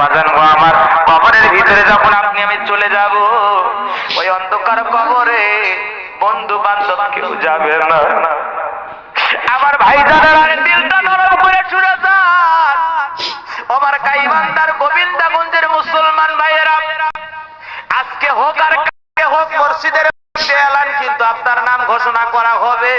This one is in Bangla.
বাজান গো আমার কবরের ভিতরে যখন আপনি, আমি চলে যাব, ওই অন্ধকার কবরে বন্ধু বান্ধব কেউ যাবে না। আমার ভাই জানার দিলটা নরম করে ছুড়ে যান আমার কাইবান্দার গোবিন্দাগঞ্জের মুসলমান ভাইয়েরা, আজকে হোক আর কালকে হোক মসজিদের এলান, কিন্তু আপনার নাম ঘোষণা করা হবে।